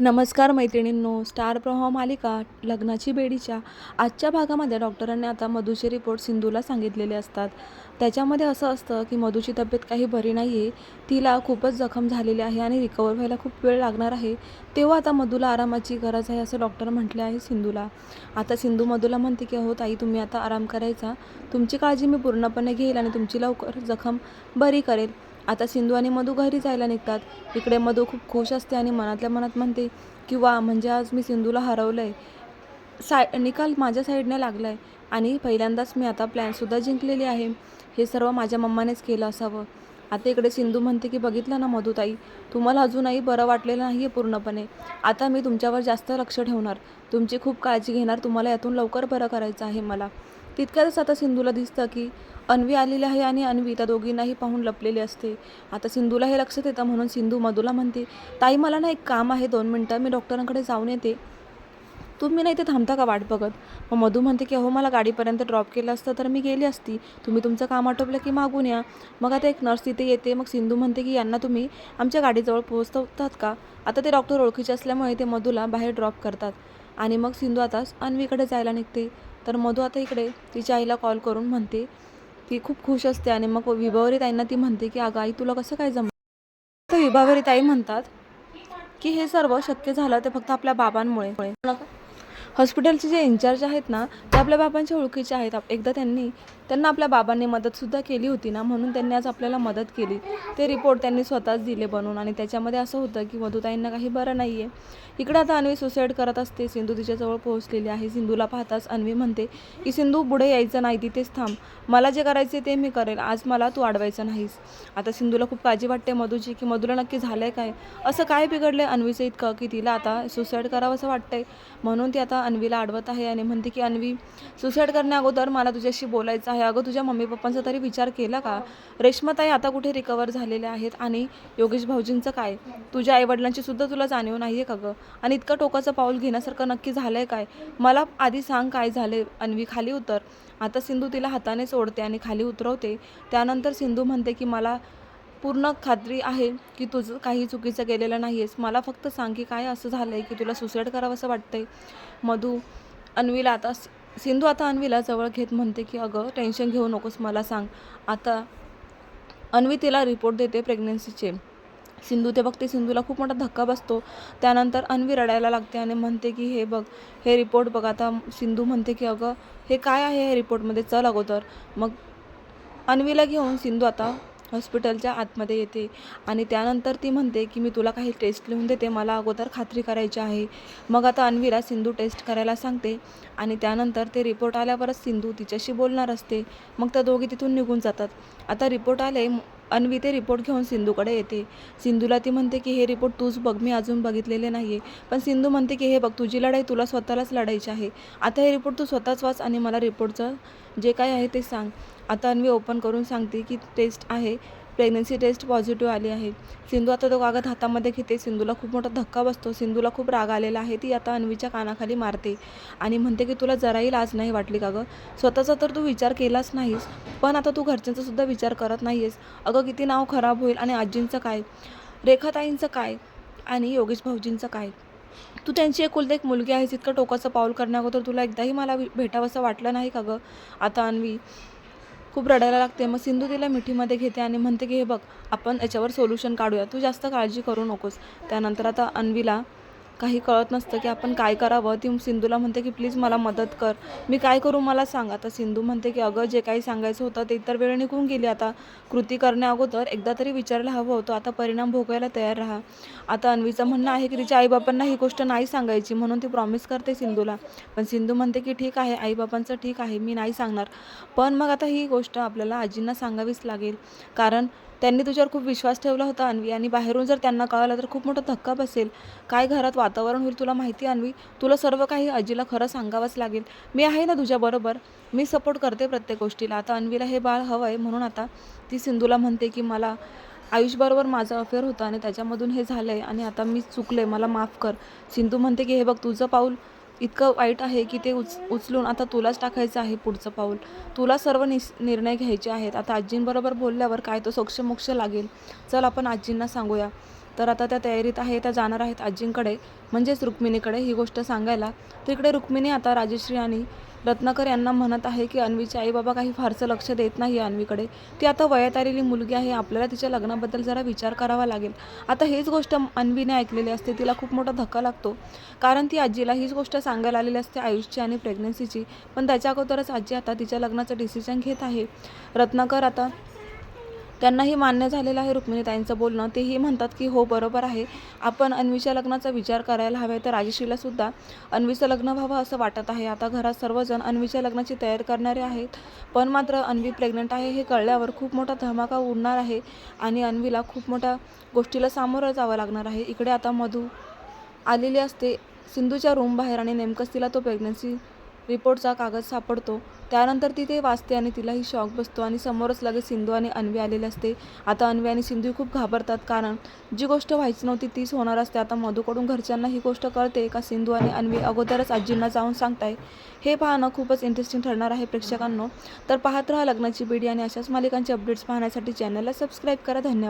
नमस्कार मैत्रिणींनो स्टार प्रवाह मालिका लग्नाची बेडीच्या आजच्या भागामध्ये डॉक्टरांनी आता मधूचे रिपोर्ट सिंधूला सांगितलेले असतात. त्याच्यामध्ये असं असतं की मधूची तब्येत काही बरी नाही आहे तिला खूपच जखम झालेली आहे आणि रिकवर व्हायला खूप वेळ लागणार आहे. तेव्हा आता मधूला आरामाची गरज आहे असं डॉक्टर म्हटले आहे सिंधूला. आता सिंधू मधूला म्हणते की हो ताई तुम्ही आता आराम करायचा. तुमची काळजी मी पूर्णपणे घेईल आणि तुमची लवकर जखम बरी करेल. आता सिंधू आणि मधू घरी जायला निघतात. इकडे मधू खूप खुश असते आणि मनातल्या मनात म्हणते की वा म्हणजे आज मी सिंधूला हरवलं आहे साय निकाल माझ्या साईडने लागला आहे आणि पहिल्यांदाच मी आता प्लॅनसुद्धा जिंकलेली आहे. हे सर्व माझ्या मम्मानेच केलं असावं. आता इकडे सिंधू म्हणते की बघितलं ना मधुताई तुम्हाला अजूनही बरं वाटलेलं नाही आहे पूर्णपणे. आता मी तुमच्यावर जास्त लक्ष ठेवणार. तुमची खूप काळजी घेणार. तुम्हाला यातून लवकर बरं करायचं आहे मला. तितक्यातच आता सिंधूला दिसतं की अन्वी आलेली आहे आणि अन्वी त्या दोघींनाही पाहून लपलेली असते. आता सिंधूला हे लक्षात येतं म्हणून सिंधू मधूला म्हणते ताई मला ना एक काम आहे दोन मिनटं. मी डॉक्टरांकडे जाऊन येते. तुम्ही नाही ते थांबता का वाट बघत? मग मधू म्हणते की अहो मला गाडीपर्यंत ड्रॉप केलं असतं तर मी गेली असती. तुम्ही तुमचं काम आटोपलं की मागून या. मग आता एक नर्स तिथे येते. मग सिंधू म्हणते की यांना तुम्ही आमच्या गाडीजवळ पोहोचवतात का? आता ते डॉक्टर ओळखीचे असल्यामुळे ते मधूला बाहेर ड्रॉप करतात. आणि मग सिंधू आता अन्वीकडे जायला निघते. तर मधू आता इकडे तिच्या आईला कॉल करून म्हणते. ती खूप खुश असते आणि मग विभावरी ताईंना ती म्हणते की अगं आई तुला कसं काय जम तर विभावरी ताई म्हणतात की हे सर्व शक्य झालं ते फक्त आपल्या बाबांमुळे. हॉस्पिटलचे जे इन्चार्ज आहेत ना ते आपल्या बाबांच्या ओळखीचे आहेत. आप- एकदा त्यांनी त्यांना आपल्या बाबांनी मदतसुद्धा केली होती ना म्हणून त्यांनी आज आपल्याला मदत केली. ते रिपोर्ट त्यांनी स्वतःच दिले बनवून आणि त्याच्यामध्ये असं होतं की मधुताईंना काही बरं नाही आहे इकडं आता अन्वी सुसाईड करत असते सिंधू तिच्याजवळ पोहोचलेली आहे. सिंधूला पाहताच अन्वी म्हणते की सिंधू पुढे यायचं नाही तिथेच थांब. मला जे करायचे ते मी करेल. आज मला तू अडवायचं नाहीस. आता सिंधूला खूप काळजी वाटते मधूची की मधूला नक्की झालं आहे काय? असं काय बिघडलं आहे अन्वीचं इतकं की तिला आता सुसाईड करावं असं वाटतंय? म्हणून ती आता अन्वीला अडवत आहे आणि म्हणते की अन्वी सुसाईड करण्या अगोदर मला तुझ्याशी बोलायचं आहे. अगं तुझ्या मम्मी पप्पांचा तरी विचार केला का? रेश्माताई आता कुठे रिकवर झालेल्या आहेत आणि योगेश भाऊजींचं काय? तुझ्या आईवडिलांची सुद्धा तुला जाणीव नाही आहे का गं? आणि इतकं टोकाचं पाऊल घेण्यासारखं नक्की झालं आहे काय? मला आधी सांग काय झाले अन्वी खाली उतर. आता सिंधू तिला हाताने सोडते आणि खाली उतरवते. त्यानंतर सिंधू म्हणते की मला पूर्ण खात्री आहे की तुझं काही चुकीचं केलेलं नाही आहेस. मला फक्त सांग की काय असं झालं आहे की तुला सुसाईड करावं असं वाटतंय? मधू अन्वीला आता सिंधू आता अन्वीला जवळ घेत म्हणते की अगं टेन्शन घेऊ नकोस मला सांग. आता अन्वी तिला रिपोर्ट देते प्रेग्नन्सीचे सिंधू ते बघते सिंधूला खूप मोठा धक्का बसतो. त्यानंतर अन्वी रडायला लागते आणि म्हणते की हे बघ हे रिपोर्ट बघ आता सिंधू म्हणते की अगं हे काय आहे हे रिपोर्टमध्ये चल अगोदर. मग अन्वीला घेऊन सिंधू आता हॉस्पिटलच्या आतमध्ये येते. आणि त्यानंतर ती म्हणते की मी तुला काही टेस्ट लिहून देते. मला अगोदर खात्री करायची आहे. मग आता अन्वीला सिंधू टेस्ट करायला सांगते. आणि त्यानंतर ते रिपोर्ट आल्यावरच सिंधू तिच्याशी बोलणार असते. मग त्या दोघी तिथून निघून जातात. आता रिपोर्ट आले अन्वी ते रिपोर्ट घेऊन सिंधूकडे येते. सिंधूला ती म्हणते की हे रिपोर्ट तूच बघ मी अजून बघितलेले नाही आहे पण सिंधू म्हणते की हे बघ तुझी लढाई तुला स्वतःलाच लढायची आहे. आता हे रिपोर्ट तू स्वतःच वाच आणि मला रिपोर्टचं जे काय आहे ते सांग. आता अन्वी ओपन करून सांगते की टेस्ट आहे. प्रेग्नन्सी टेस्ट पॉझिटिव्ह आली आहे. सिंधू आता तो कागद हातामध्ये घेते. सिंधूला खूप मोठा धक्का बसतो. सिंधूला खूप राग आलेला आहे. ती आता अन्वीच्या कानाखाली मारते आणि म्हणते की तुला जराही लाज नाही वाटली का गं? स्वतःचा तर तू विचार केलाच नाहीस पण आता तू घरच्यांचा सुद्धा विचार करत नाही आहेस अगं किती नाव खराब होईल आणि आजींचं काय? रेखाताईंचं काय? आणि योगेश भाऊजींचं काय? तू त्यांची एकुलता एक मुलगी आहेस. इतकं टोकाचं पाऊल करण्याअगोदर तुला एकदाही मला भेटावंसं वाटलं नाही का गं? आता अन्वी खूप रडायला लागते. मग सिंधू तिला मिठीमध्ये घेते आणि म्हणते की हे बघ आपण याच्यावर सोल्युशन काढूया. तू जास्त काळजी करू नकोस. त्यानंतर आता अन्वीला काही कळत नसतं की आपण काय करावं. ती सिंधूला म्हणते की प्लीज मला मदत कर. मी काय करू? मला सांग. आता सिंधू म्हणते की अगं जे काही सांगायचं होतं ते तर वेळ निघून गेली. आता कृती करण्या अगोदर एकदा तरी विचारायला हवं होतं. आता परिणाम भोगायला तयार राहा. आता अन्वीचं म्हणणं आहे की तिच्या आईबापांना ही गोष्ट नाही सांगायची म्हणून ती प्रॉमिस करते सिंधूला. पण सिंधू म्हणते की ठीक आहे आईबापांचं ठीक आहे मी नाही सांगणार. पण मग आता ही गोष्ट आपल्याला आजींना सांगावीच लागेल. कारण त्यांनी तुझ्यावर खूप विश्वास ठेवला होता अन्वी. आणि बाहेरून जर त्यांना कळालं तर खूप मोठा धक्का बसेल. काय घरात वातावरण होईल तुला माहिती अन्वी? तुला सर्व काही आजीला खरं सांगावंच लागेल. मी आहे ना तुझ्याबरोबर मी सपोर्ट करते प्रत्येक गोष्टीला. आता अन्वीला हे बाळ हवं आहे म्हणून आता ती सिंधूला म्हणते की मला आयुषबरोबर माझं अफेअर होतं आणि त्याच्यामधून हे झालं आहे आणि आता मी चुकले मला माफ कर. सिंधू म्हणते की हे बघ तुझं पाऊल इतकं वाईट आहे की ते उच उचलून आता तुलाच टाकायचं आहे पुढचं पाऊल. तुला सर्व निस निर्णय घ्यायचे आहेत. आता आजींबरोबर बोलल्यावर काय तो सोक्षमोक्ष लागेल? चल आपण आजींना सांगूया. तर आता त्या तयारीत आहे त्या जाणार आहेत आजींकडे. म्हणजेच रुक्मिणीकडे ही गोष्ट सांगायला. तर इकडे रुक्मिणी आता राजश्री आणि रत्नाकर यांना म्हणत आहे की अन्वीचे आई बाबा काही फारसं लक्ष देत नाही अन्वीकडे. ती आता वयात आलेली मुलगी आहे आपल्याला तिच्या लग्नाबद्दल जरा विचार करावा लागेल. आता हीच गोष्ट अन्वीने ऐकलेली असते तिला खूप मोठा धक्का लागतो. कारण ती आजीला हीच गोष्ट सांगायला आलेली असते आयुषची आणि प्रेग्नन्सीची पण त्याच्या अगोदरच आजी आता तिच्या लग्नाचं डिसिजन घेत आहे. रत्नाकर आता त्यांनाही मान्य झालेलं आहे रुक्मिणीताईंचं बोलणं. तेही म्हणतात की हो बरोबर आहे. आपण अन्वीच्या लग्नाचा विचार करायला हवा तर राजश्रीला सुद्धा अन्वीचं लग्न व्हावं असं वाटत आहे. आता घरात सर्वजण अन्वीच्या लग्नाची तयारी करणारे आहेत. पण मात्र अन्वी प्रेग्नंट आहे हे कळल्यावर खूप मोठा धमाका उडणार आहे आणि अन्वीला खूप मोठ्या गोष्टीला सामोरं जावं लागणार आहे. इकडे आता मधू आलेली असते. सिंधूच्या रूम बाहेर आणि नेमकंच तिला तो प्रेग्नन्सी रिपोर्टचा कागद सापडतो. त्यानंतर ती ते वाचते आणि तिलाही शॉक बसतो आणि समोरच लगेच सिंधू आणि अन्वी आलेले असते. आता अन्वी आणि सिंधू खूप घाबरतात कारण जी गोष्ट व्हायची नव्हती तीच होणार असते. आता मधूकडून घरच्यांना ही गोष्ट कळते का सिंधू आणि अन्वी अगोदरच आजींना जाऊन सांगताय. हे पाहणं खूपच इंटरेस्टिंग ठरणार आहे प्रेक्षकांनो. तर पाहत राहा लग्नाची बेडी आणि अशाच मालिकांचे अपडेट्स पाहण्यासाठी चॅनलला सबस्क्राईब करा. धन्यवाद.